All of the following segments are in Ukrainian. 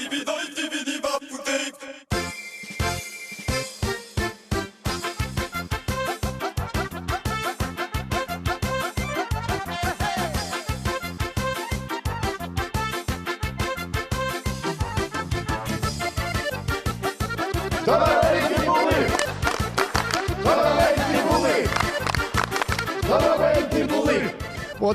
Здоровенькі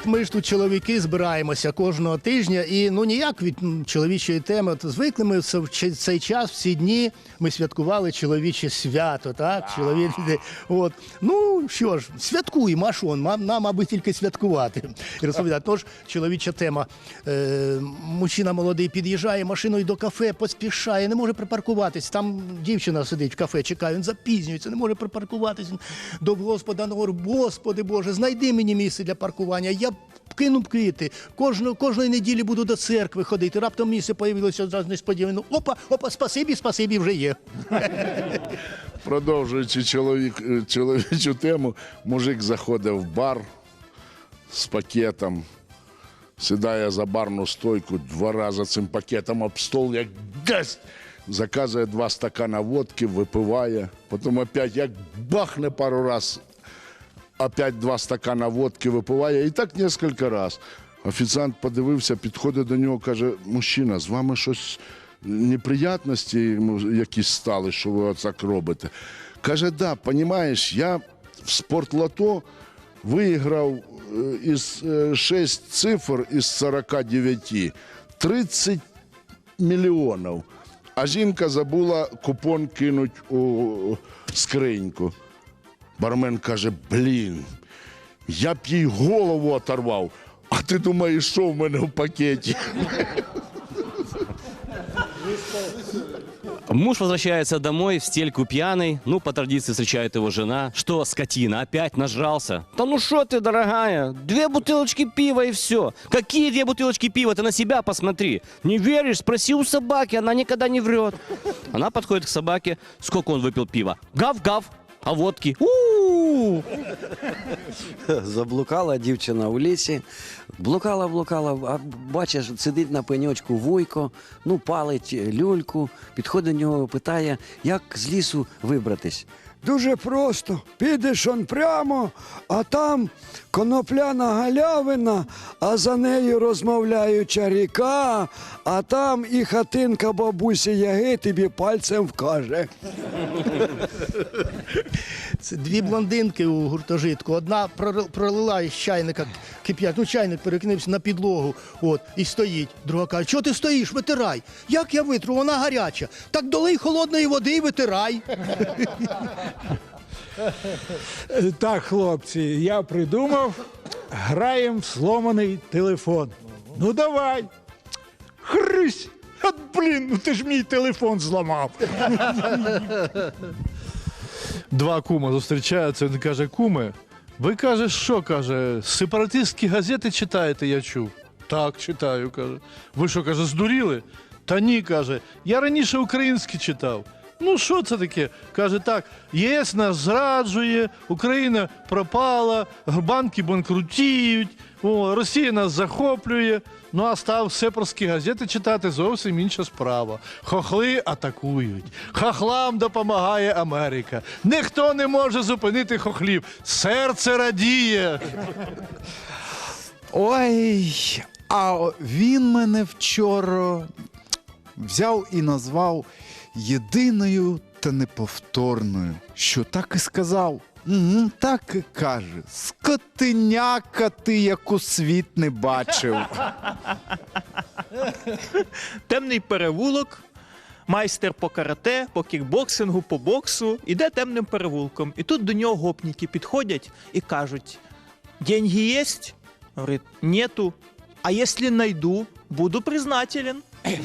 ми ж тут чоловіки збираємося кожного тижня, і ну ніяк від чоловічої теми. От звикли ми в цей час, в ці дні ми святкували чоловіче свято, так? Чоловік, от ну що ж, святкуємо, а що нам, нам аби тільки святкувати. І розповідати. Тож чоловіча тема. Е, мужчина молодий під'їжджає машиною до кафе, поспішає, не може припаркуватись. Там дівчина сидить в кафе, чекає, він запізнюється, не може припаркуватись. До Господа говорить, Господи Боже, знайди мені місце для паркування. Я кину квіти. Кожну, кожної неділі буду до церкви ходити. Раптом місце появилося одразу несподівано. Опа, опа, спасибі, спасибі, вже є. Продовжуючи чоловік, е, чоловічу тему, мужик заходить в бар з пакетом, сідає за барну стойку, два рази цим пакетом об стол, як гасть. Заказує два стакана водки, випиває, потім опять як бахне пару раз, опять два стакана водки випиває, і так кілька разів. Офіціант подивився, підходить до нього, каже: мужчина, з вами щось неприятності якісь стали, що ви так робите. Каже, да, розумієш, я в спортлото виграв із 6 цифр із 49 30 мільйонів. А жінка забула купон кинуть у скриньку. Бармен каже: блін, я б їй голову оторвав, а ти думаєш, що в мене в пакеті? Муж возвращается домой в стельку пьяный. Ну, по традиции встречает его жена. Что, скотина, опять нажрался? Да ну что ты, дорогая? Две бутылочки пива и все. Какие две бутылочки пива? Ты на себя посмотри. Не веришь? Спроси у собаки, она никогда не врет. Она подходит к собаке. Сколько он выпил пива? Гав-гав. А водки? У-у-у. Заблукала дівчина у лісі, блукала, блукала, а бачиш, сидить на пеньочку вуйко, ну палить люльку, підходить до нього, питає, як з лісу вибратись. Дуже просто. Підеш он прямо, а там конопляна галявина, а за нею розмовляюча ріка, а там і хатинка бабусі Яги тобі пальцем вкаже. Це дві блондинки у гуртожитку. Одна пролила із чайника кип'ять. Ну, чайник перекинувся на підлогу. От, і стоїть. Друга каже, чого ти стоїш? Витирай. Як я витру? Вона гаряча. Так долий холодної води і витирай. Так, хлопці, я придумав, граємо в сломаний телефон. Ну давай. Хрись! От блін, ну ти ж мій телефон зламав. Два кума зустрічаються, він каже, куме, ви каже, що каже, сепаратистські газети читаєте, я чув. Так, читаю, каже. Ви що, каже, здуріли? Та ні, каже, я раніше українські читав. Ну, що це таке? Каже, так, ЄС нас зраджує, Україна пропала, банки банкрутіють, Росія нас захоплює. Ну, а став сепарські газети читати зовсім інша справа. Хохли атакують, хохлам допомагає Америка. Ніхто не може зупинити хохлів. Серце радіє. Ой, а він мене вчора взяв і назвав єдиною та неповторною, що так і сказав. Угу, так і каже. Скотиняка ти, яку світ не бачив. темний перевулок, майстер по карате, по кікбоксингу, по боксу, іде темним перевулком. І тут до нього гопніки підходять і кажуть: деньги єсть? Говорить, нету. А якщо найду, буду признателен.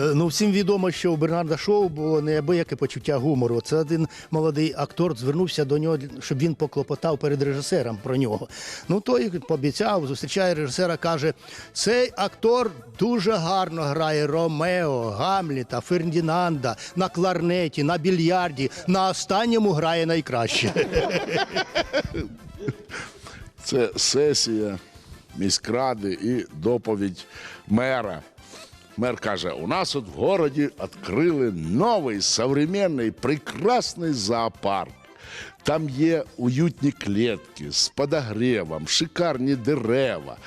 Е, Ну, всім відомо, що у Бернарда Шоу було неабияке почуття гумору. Це один молодий актор звернувся до нього, щоб він поклопотав перед режисером про нього. Ну, той пообіцяв, зустрічає режисера, каже: цей актор дуже гарно грає Ромео, Гамліта, Фердінанда на кларнеті, на більярді. На останньому грає найкраще. Це сесія міськради і доповідь мера. Мэр каже, у нас вот в городе открыли новый, современный, прекрасный зоопарк. Там є уютні клітки з подогревом, шикарні дерева,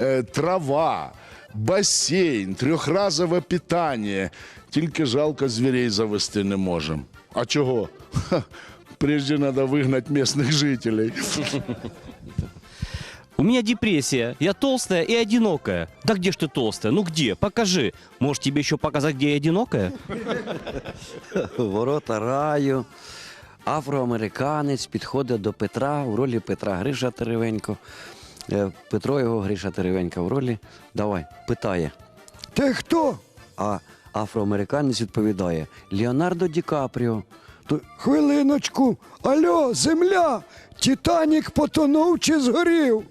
е, трава, басейн, трьохразове питання. Тільки жалко звірей завести не можемо. А чого? Ха, Прежде надо выгнать местных жителей. У меня депрессия. Я толстая и одинокая. Да где ж ты толстая? Ну где? Покажи. Может, тебе еще показать, где я одинокая? Ворота раю. Афроамериканець підходить до Петра у ролі Петра Гриша Теревенько. Е, Петро його Гриша Теревенька в ролі. Давай, питає. Ти хто? А афроамериканець відповідає: Леонардо Ді Капріо. То, хвилиночку. Алло, земля! Титанік потонув чи згорів?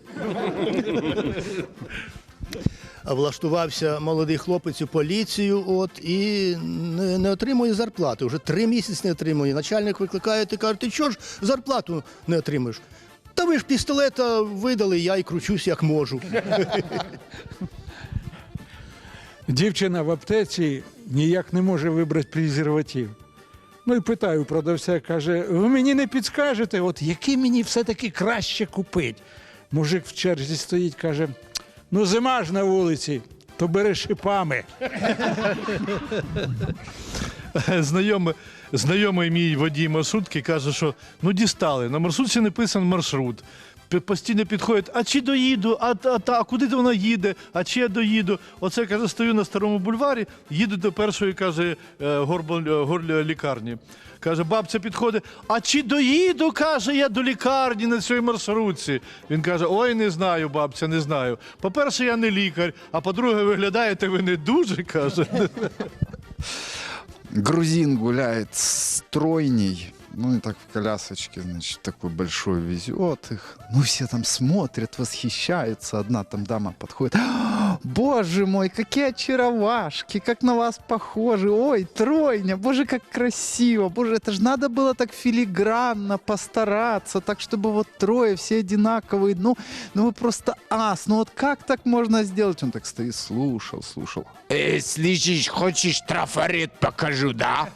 влаштувався молодий хлопець у поліцію, от і не, не отримує зарплати. Вже три місяці не отримує. Начальник викликає і каже, ти чого ж зарплату не отримуєш? Та ви ж пістолета видали, я і кручусь як можу. Дівчина в аптеці ніяк не може вибрати презерватив. Ну і питаю продавця, каже: ви мені не підскажете, от який мені все-таки краще купити? Мужик в черзі стоїть, каже: ну зима ж на вулиці, то бери шипами. Знайомий, знайомий мій водій маршрутки каже, що ну дістали. На маршрутці написаний маршрут. Постійно підходять, а чи доїду, а, а, та, а куди вона їде, а чи я доїду. Оце каже, стою на старому бульварі, їду до першої, каже, е, горбо- горло лікарні. Каже, бабця підходить, а чи доїду, каже, я до лікарні на цій маршрутці. Він каже: ой, не знаю, бабця, не знаю. По-перше, я не лікар, а по-друге, виглядаєте ви не дуже, каже. Грузин гуляет с тройней, ну и так в колясочке, значит, такой большой везет их. Ну, все там смотрят, восхищаются. Одна там дама подходит. «А, Боже мой, какие очаровашки, как на вас похожи. Ой, тройня, боже, как красиво. Боже, это же надо было так филигранно постараться, так, чтобы вот трое, все одинаковые. Ну, ну вы просто ас. Ну вот как так можно сделать? Он так стоит, слушал, слушал. Э, слышишь, хочешь трафарет покажу, да?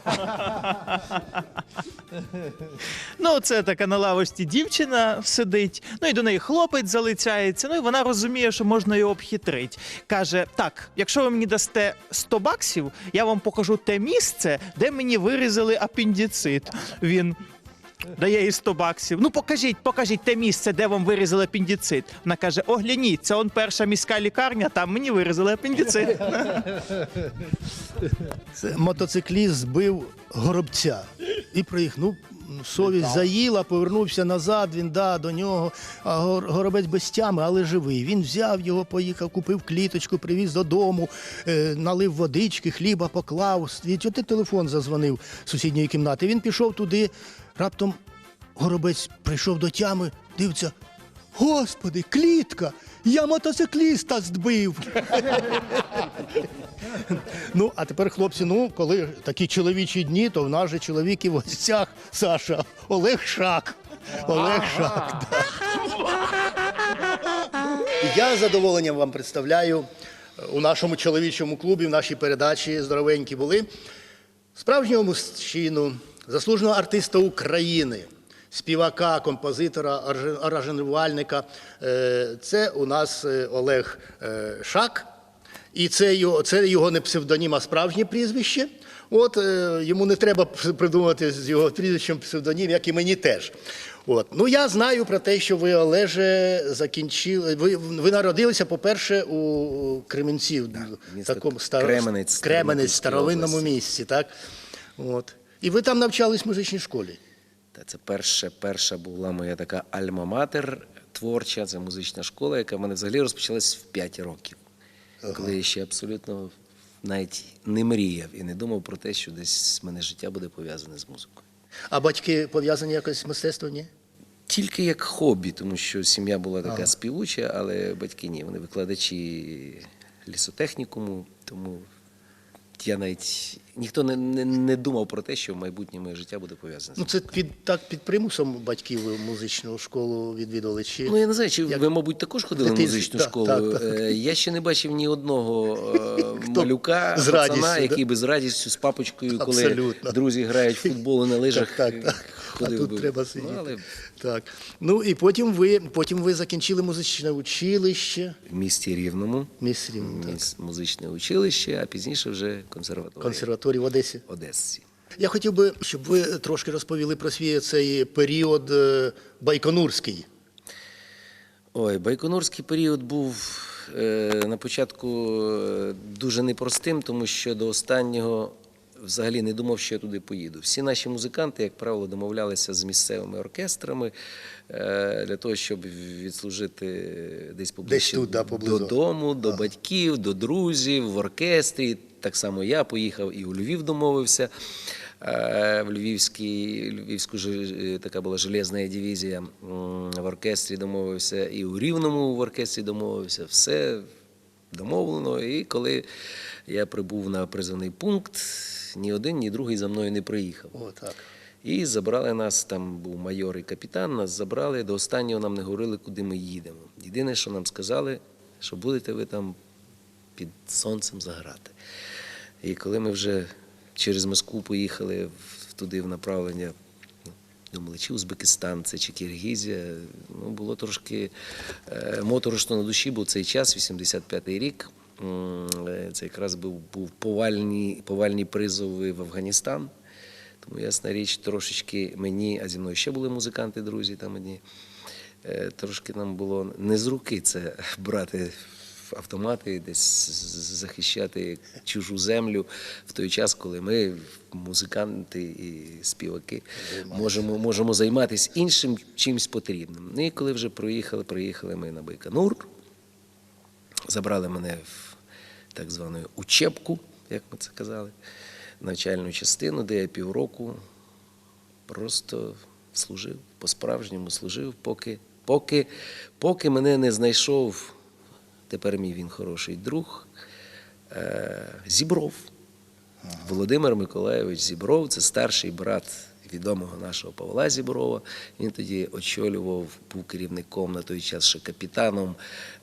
Ну, це така на лавочці дівчина сидить, ну і до неї хлопець залицяється, ну і вона розуміє, що можна його обхитрити. Каже: так, якщо ви мені дасте 100 баксів, я вам покажу те місце, де мені вирізали апендицит. Він. Дає їй 100 баксів. Ну покажіть, покажіть те місце, де вам вирізали апендицит. Вона каже: огляніть, це он перша міська лікарня, там мені вирізали апендицит. Мотоцикліст збив горобця і приїхав. Совість заїла, повернувся назад, він да, до нього, а горобець без тями, але живий. Він взяв його, поїхав, купив кліточку, привіз додому, е, налив водички, хліба поклав. От телефон зазвонив з сусідньої кімнати. Він пішов туди, раптом горобець прийшов до тями, дивиться. Господи, клітка! Я мотоцикліста збив. Ну, а тепер, хлопці, ну, коли такі чоловічі дні, то в нас же чоловік і в гостях Саша Олег Шак. Олег Шак. Я з задоволенням вам представляю е, у нашому чоловічому клубі, в нашій передачі здоровенькі були справжнього мужчину, заслуженого артиста України, співака, композитора, аранжувальника. Е, Це у нас е, Олег е, Шак. І це його, це його не псевдонім, а справжнє прізвище. От йому не треба п- придумувати з його прізвищем псевдонім, як і мені теж. От. Ну я знаю про те, що ви, Олеже, закінчили. Ви, ви народилися, по-перше, у Кременці, в такому стар... Кременець, Кременець, старовинному місці, так? От. І ви там навчались в музичній школі. Та це перша, перша була моя така альма-матер творча, це музична школа, яка в мене взагалі розпочалась в 5 років, коли я ще абсолютно навіть не мріяв і не думав про те, що десь в мене життя буде пов'язане з музикою. А батьки пов'язані якось з мистецтвом, ні? Тільки як хобі, тому що сім'я була така співуча, але батьки ні, вони викладачі лісотехнікуму, тому я навіть ніхто не, не, не думав про те, що в майбутнє моє життя буде пов'язане. Ну, це під так під примусом батьків ви музичну школу відвідували чи Ну, я не знаю, чи Як- ви, мабуть, також ходили в музичну так, школу. так, так. Е, Я ще не бачив ні одного е, Хто малюка, з пацана, радістю, да? який би з радістю з папочкою, коли Абсолютно. друзі грають в футбол і на лижах, Так, так, так. А тут би. треба Ну, сидіти. але Так. Ну і потім ви потім ви закінчили музичне училище. в місті Рівному, Міс Рівне, так. міс- музичне училище, а пізніше вже консерваторія консерваторії в Одесі. Одесі. Я хотів би, щоб ви трошки розповіли про свій цей період е, байконурський. Ой, байконурський період був е, на початку е, дуже непростим, тому що до останнього взагалі не думав, що я туди поїду. Всі наші музиканти, як правило, домовлялися з місцевими оркестрами е, для того, щоб відслужити десь поближче тут, да, поблизу. додому, до батьків, до друзів, в оркестрі. Так само я поїхав і у Львів домовився. Е, В Львівській, Львівську е, така була железна дивізія в оркестрі домовився, і у Рівному в оркестрі домовився. Все домовлено. І коли я прибув на призовний пункт, ні один, ні другий за мною не приїхав. О, так. І забрали нас, там був майор і капітан, нас забрали, до останнього нам не говорили, куди ми їдемо. Єдине, що нам сказали, що будете ви там під сонцем заграти. І коли ми вже через Москву поїхали туди в направлення, ну, думали, чи Узбекистан, це, чи Киргізія, ну, було трошки е, моторошно на душі, бо цей час, 85-й рік, це якраз був, був повальні, повальні призови в Афганістан. Тому ясна річ, трошечки мені, а зі мною ще були музиканти, друзі там одні. е, Трошки нам було не з руки це брати автомати, десь захищати чужу землю в той час, коли ми, музиканти і співаки, можемо, можемо займатися іншим чимось потрібним. Ну і коли вже проїхали, проїхали ми на Байконур, забрали мене в так звану учебку, як ми це казали, навчальну частину, де я півроку просто служив, по-справжньому служив, поки, поки, поки мене не знайшов, тепер мій він хороший друг, е, Зібров. Володимир Миколайович Зібров, це старший брат відомого нашого Павла Зіброва. Він тоді очолював, був керівником на той час ще капітаном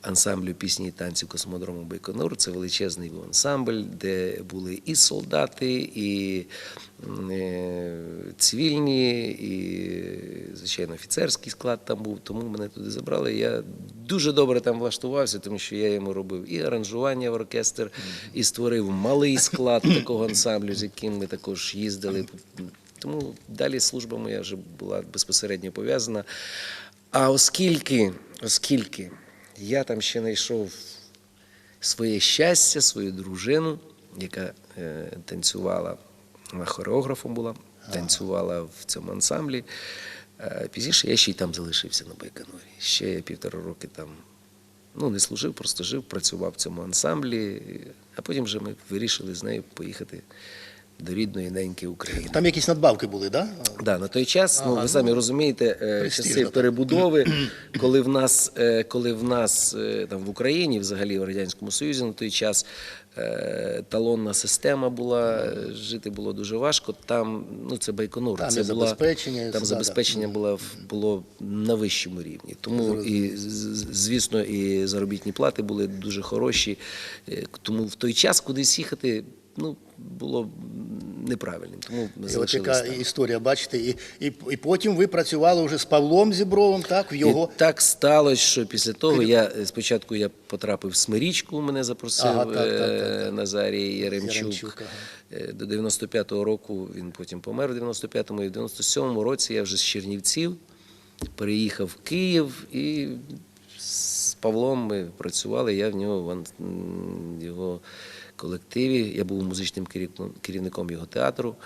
ансамблю пісні і танців космодрому Байконур. Це величезний був ансамбль, де були і солдати, і е, цивільні, і, звичайно, офіцерський склад там був. Тому мене туди забрали. Я дуже добре там влаштувався, тому що я йому робив і аранжування в оркестр, і створив малий склад такого ансамблю, з яким ми також їздили. Тому далі служба моя вже була безпосередньо пов'язана. А оскільки, оскільки я там ще знайшов своє щастя, свою дружину, яка е, танцювала, вона хореографом була, танцювала в цьому ансамблі. Е, пізніше я ще й там залишився на Байконурі. Ще я півтора роки там ну, не служив, просто жив, працював в цьому ансамблі, а потім вже ми вирішили з нею поїхати до рідної неньки України. Там якісь надбавки були, так? Да? Да, на той час, ну ви самі розумієте, е, Престижно, часи перебудови, коли в нас, е, коли в нас е, там в Україні, взагалі в радянському Союзі, на той час талонна система була, жити було дуже важко. Там ну це Байконур, Там це була забезпечення, там да, було було на вищому рівні. Тому і звісно, і заробітні плати були дуже хороші. Тому в той час кудись їхати. Ну, було неправильним, тому ми І от яка там. історія, бачите, і, і, і потім ви працювали вже з Павлом Зібровим, так, в його. І так сталося, що після того я е, спочатку я потрапив в Смирічку, мене запросив Ага, так, так, е, так, так. Назарій Яремчук. Яремчук, Е, До 95-го року він потім помер в 95-му, і в 97-му році я вже з Чернівців переїхав в Київ і з Павлом ми працювали. Я в нього його колективі. Я був музичним керівником- його театру.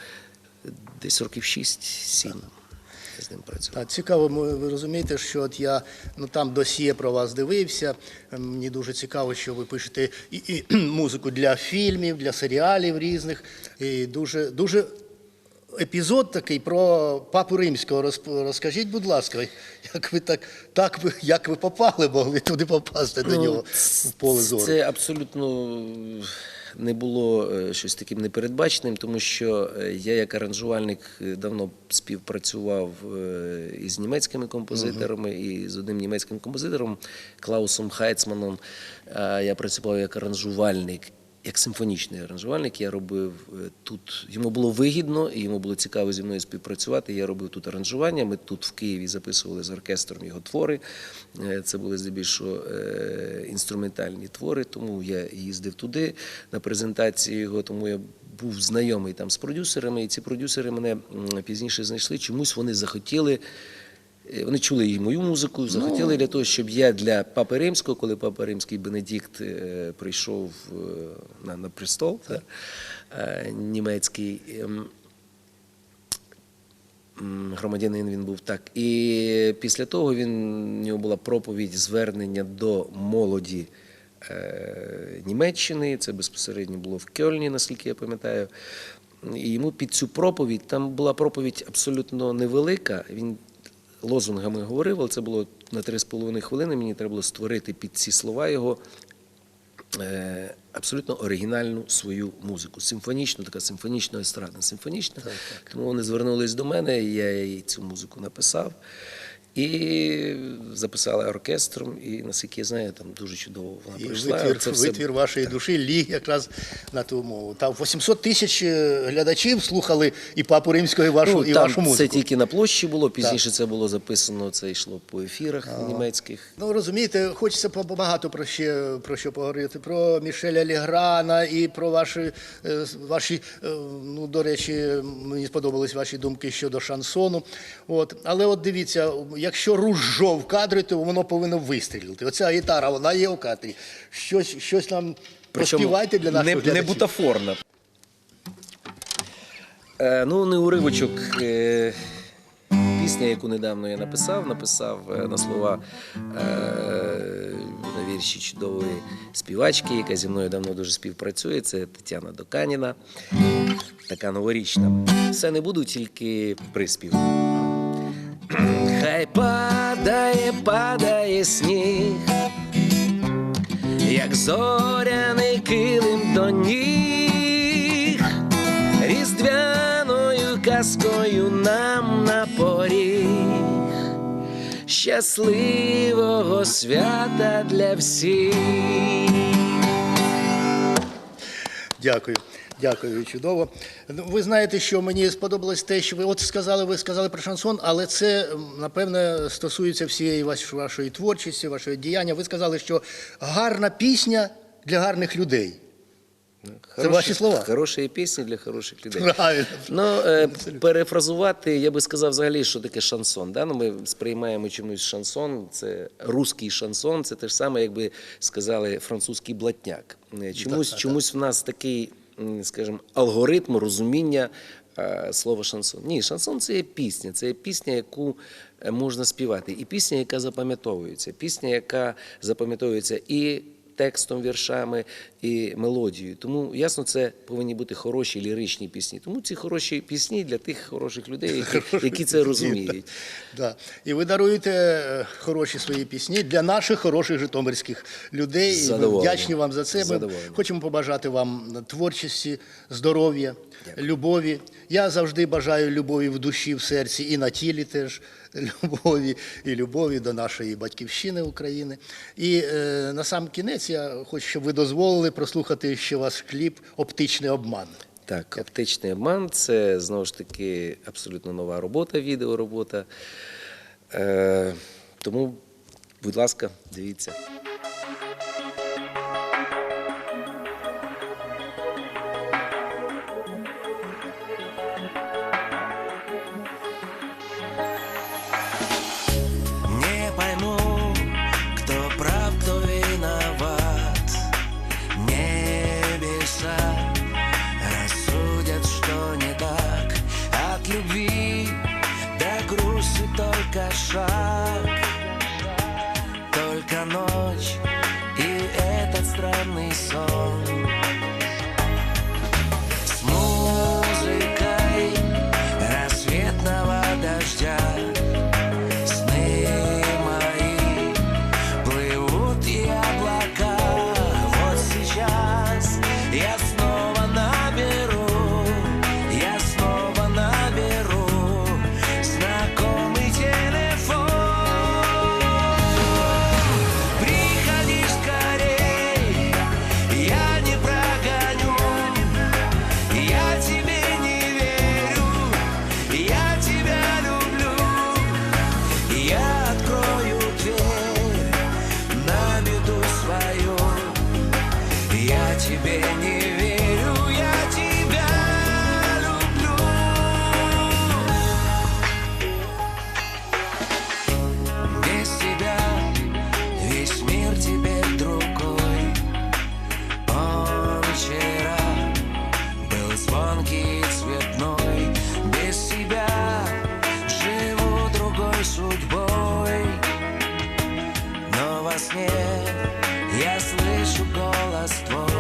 Десь років 6-7 я з ним працював. Так, цікаво, ви розумієте, що от я ну там досьє про вас дивився. Ем, Мені дуже цікаво, що ви пишете і, і музику для фільмів, для серіалів різних. І дуже, дуже епізод такий про папу римського. Розкажіть, будь ласка, як ви так, так ви, як ви попали, могли туди попасти до нього в поле зору. Ну, Це абсолютно не було е, щось таким непередбаченим, тому що е, я як аранжувальник е, давно співпрацював із німецькими композиторами і з одним німецьким композитором Клаусом Хайцманом. Я працював як аранжувальник. Як симфонічний аранжувальник я робив е, тут. Йому було вигідно і йому було цікаво зі мною співпрацювати. Я робив тут аранжування. Ми тут в Києві записували з оркестром його твори. Е, Це були здебільшого е, інструментальні твори, тому я їздив туди на презентацію його, тому я був знайомий там з продюсерами, і ці продюсери мене пізніше знайшли. Чомусь вони захотіли. Е, Вони чули і мою музику, захотіли для того, щоб я для Папи Римського, коли Папа Римський Бенедикт е, прийшов е, на, на престол та, е, німецький. ем, Громадянин він був так. І після того він, у нього була проповідь звернення до молоді Німеччини. Це безпосередньо було в Кьольні, наскільки я пам'ятаю. І йому під цю проповідь, там була проповідь абсолютно невелика. Він лозунгами говорив, але це було на 3,5 хвилини. Мені треба було створити під ці слова його е, абсолютно оригінальну свою музику. Симфонічну, така симфонічна естрадна симфонічна. Тому вони звернулись до мене, і я їй цю музику написав. І записали оркестром, і наскільки я знаю, там дуже чудово вона І витвір, Це все витвір вашої душі ліг якраз на ту мову. Там 800 тисяч е, глядачів слухали і папу римського, і вашу, Ну, і там вашу музику. Це тільки на площі було. Пізніше це було записано. Це йшло по ефірах німецьких. Ну розумієте, хочеться по- багато про ще про що поговорити. Про Мішеля Ліграна і про ваші, е, ваші е, ну до речі, мені сподобались ваші думки щодо шансону. От, але от дивіться, якщо ружо в кадрі, то воно повинно вистрілити. Оця гітара, вона є в кадрі. Щось, щось нам проспівайте для наших не, глядачів. не бутафорна. Е, ну, не уривочок. Е, пісня, яку недавно я написав, написав е, на слова е, на вірші чудової співачки, яка зі мною давно дуже співпрацює. Це Тетяна Доканіна, така новорічна. Все не буду, тільки приспів. Хай падає, падає сніг, як зоряний килим до ніг, різдвяною казкою нам на поріг, щасливого свята для всіх. Дякую. Дякую, чудово. Ну, Ви знаєте, що мені сподобалось те, що ви от сказали, ви сказали про шансон, але це напевне стосується всієї вашої творчості, вашого діяння. Ви сказали, що гарна пісня для гарних людей. Це ваші слова. Хороші пісні для хороших людей. Правильно. Ну, е, перефразувати, я би сказав взагалі, що таке шансон. Да? Ну, ми сприймаємо чомусь шансон, це русський шансон, це те ж саме, якби сказали французький блатняк. Е, Чомусь, чомусь в нас такий, скажімо, алгоритм розуміння е, слова шансон. Ні, шансон це є пісня, це є пісня, яку е, можна співати. І пісня, яка запам'ятовується, пісня, яка запам'ятовується і текстом, віршами і мелодією. Тому ясно, це повинні бути хороші ліричні пісні. Тому ці хороші пісні для тих хороших людей, які, які це розуміють. Да. І ви даруєте е, хороші свої пісні для наших хороших житомирських людей. І ми вдячні вам за це. Ми хочемо побажати вам творчості, здоров'я, любові. Я завжди бажаю любові в душі, в серці і на тілі теж любові і любові до нашої батьківщини України. І е, на сам кінець я хочу, щоб ви дозволили прослухати ще ваш кліп Оптичний обман. Так, оптичний обман це знову ж таки абсолютно нова робота, відеоробота. Е, тому, будь ласка, дивіться. One.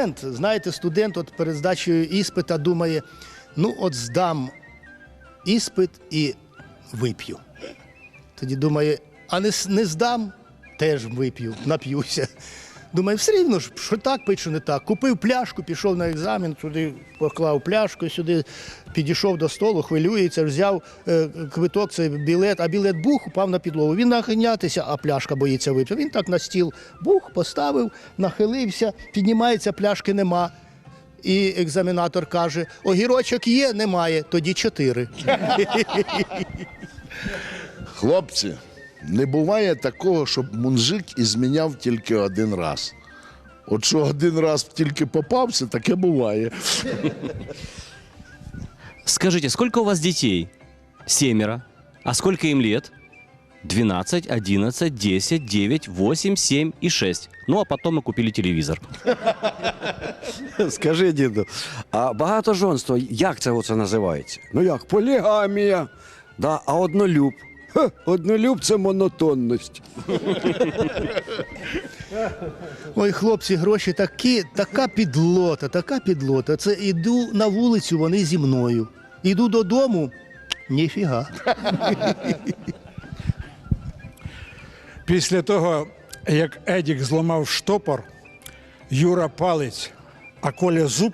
Студент, знаєте, студент от перед здачею іспита думає: ну, от здам іспит і вип'ю. Тоді думає, а не, не здам, теж вип'ю, нап'юся. Думаю, все рівно ж, що так пить, що не так. Купив пляшку, пішов на екзамен, туди поклав пляшку, сюди підійшов до столу, хвилюється, взяв е, квиток, це білет, а білет бух, упав на підлогу. Він нахинятися, а пляшка боїться випити. Він так на стіл бух, поставив, нахилився, піднімається, пляшки нема. І екзаменатор каже: огірочок є, немає, тоді чотири. Хлопці, не буває такого, щоб мунжик ізміняв тільки один раз. От що один раз тільки попався, таке буває. Скажите, сколько у вас детей? Семеро. А сколько им лет? 12, 11, 10, 9, 8, 7 и 6. Ну, а потом мы купили телевизор. Скажи, діду, а багатожонство, як це оце називається? Ну як, полігамія. Да, а однолюб. Однолюб це монотонність. Ой, хлопці, гроші такі, така підлота, така підлота. Це іду на вулицю, вони зі мною. Іду додому, ніфіга. Після того, як Едік зламав штопор, Юра палець, а Коля зуб,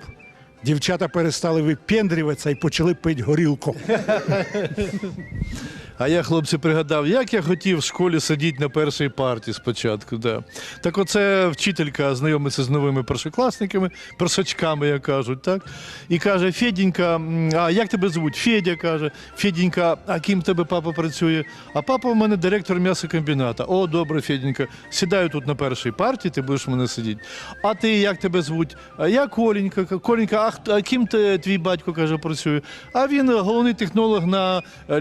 дівчата перестали випендрюватися і почали пити горілку. А я, хлопці, пригадав, як я хотів в школі сидіти на першій парті спочатку. Да. Так оце вчителька знайомиться з новими першокласниками, першачками, як кажуть, так? І каже: Федінька, а як тебе звуть? Федя каже, Федінька, а ким тебе папа працює? А папа в мене директор м'ясокомбіната. О, добре, Федінька, сідаю тут на першій парті, ти будеш в мене сидіти. А ти як тебе звуть? А я Коленька. Коленька, а, а ким ти, твій батько каже, працює? А він головний технолог на е,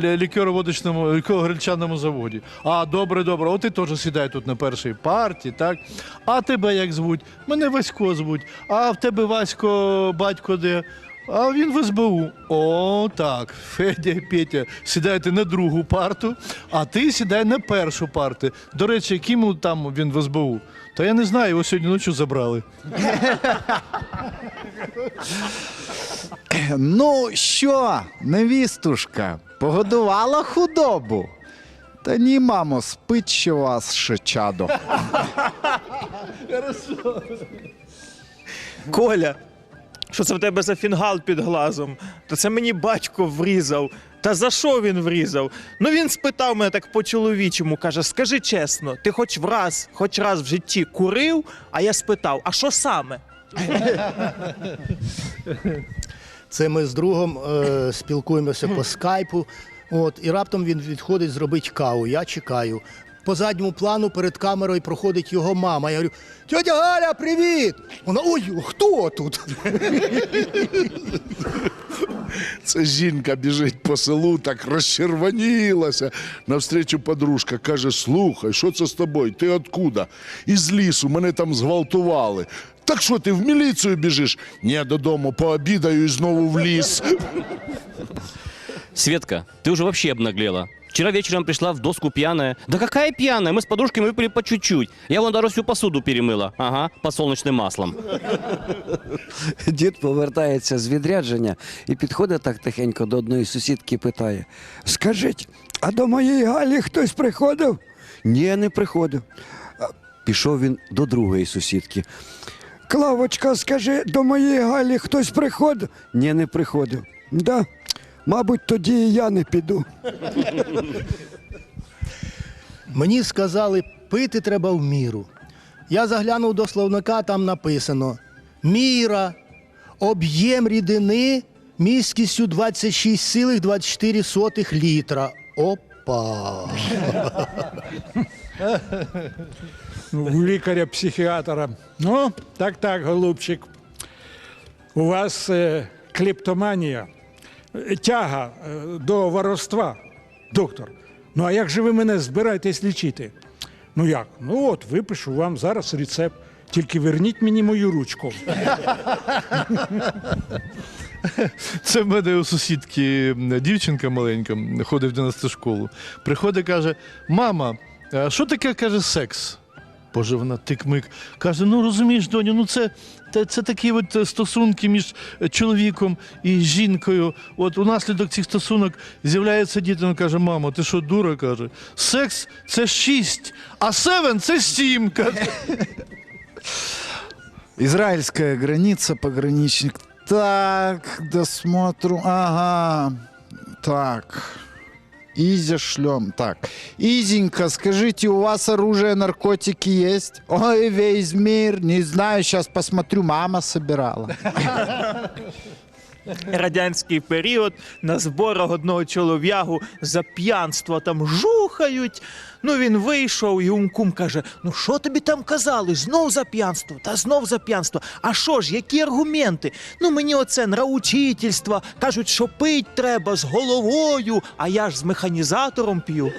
лі- лікероводочному лікеро-гречаному заводі. А, добре, добре. От ти теж сідай тут на першій парті, так? А тебе як звуть? Мене Васько звуть. А в тебе Васько, батько де? А він в СБУ. О, так. Федя, Петя, сідайте на другу парту, а ти сідай на першу парту. До речі, яким там він в СБУ? Та я не знаю, його сьогодні ночі забрали. Ну що, невістушка, погодувала худобу? Та ні, мамо, спить що вас ще чадо. Коля, що це в тебе за фінгал під глазом? Та це мені батько врізав. Та за що він врізав? Ну він спитав мене так по-чоловічому, каже: скажи чесно, ти хоч враз, хоч раз в житті курив, а я спитав, а що саме? Це ми з другом е, спілкуємося по скайпу. От, і раптом він відходить зробити каву. Я чекаю. По задньому плану перед камерою проходить його мама. Я говорю: тьотя Галя, привіт! Вона ой, хто тут? Це жінка біжить по селу, так розчервонілася. Навстрічу подружка каже: Слухай, що це з тобою? Ти откуда? Із лісу, мене там зґвалтували. Так що ти в міліцію біжиш? Ні, додому пообідаю і знову в ліс. Светка, ты уже вообще обнаглела. Вчера вечером пришла в доску пьяная. Да какая пьяная? Мы с подружками выпили по чуть-чуть. Я вон даже всю посуду перемыла. Ага, подсолнечным маслом. Дід повертається з відрядження і підходить так тихенько до одної сусідки і питає: Скажіть, а до моєї Галі хтось приходив? Ні, не приходив. А Пішов він до другої сусідки. Клавочка, скажи, до моєї Галі хтось приходив? Ні, не приходив. Да. Мабуть, тоді і я не піду. Мені сказали, пити треба в міру. Я заглянув до словника, там написано: міра, об'єм рідини місткістю 26,24 літра. Опа! У лікаря-психіатра. Ну, так, так, голубчик. У вас е, клептоманія, е, тяга е, до воровства, доктор. Ну а як же ви мене збираєтесь лічити? Ну як? Ну от, випишу вам зараз рецепт. Тільки верніть мені мою ручку. Це в мене у сусідки дівчинка маленька ходить в 11 школу. Приходить, каже: Мама, що таке каже секс? Боже, вона тик-мик. Каже: ну розумієш, доню, ну це, це, це такі от е, стосунки між е, чоловіком і жінкою. От унаслідок цих стосунок з'являється діти. Каже, мамо, ти що, дура? каже, секс це шість, а севен це сім. каже. Израильская граница, пограничник. Так, досмотрю. Ага. Так. Изя шлем. Так. Изенька, скажите, у вас оружие, наркотики есть? Ой, весь мир. Не знаю, сейчас посмотрю. Мама собирала. Радянський період на зборах одного чолов'ягу за п'янство там жухають. Ну він вийшов, і умкум каже: Ну що тобі там казали? Знов за п'янство, та знов за п'янство. А що ж, які аргументи? Ну мені оце нраучительство. Кажуть, що пить треба з головою, а я ж з механізатором п'ю.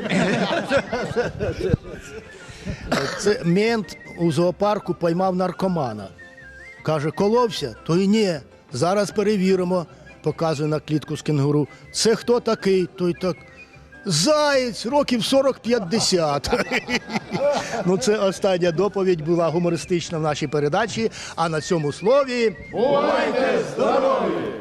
Це мент у зоопарку поймав наркомана. Каже, коловся, то й ні. Зараз перевіримо. Показує на клітку з кенгуру. Це хто такий? Той так. Заєць, років 40-50. ну, це остання доповідь була гумористична в нашій передачі. А на цьому слові. Бувайте здорові!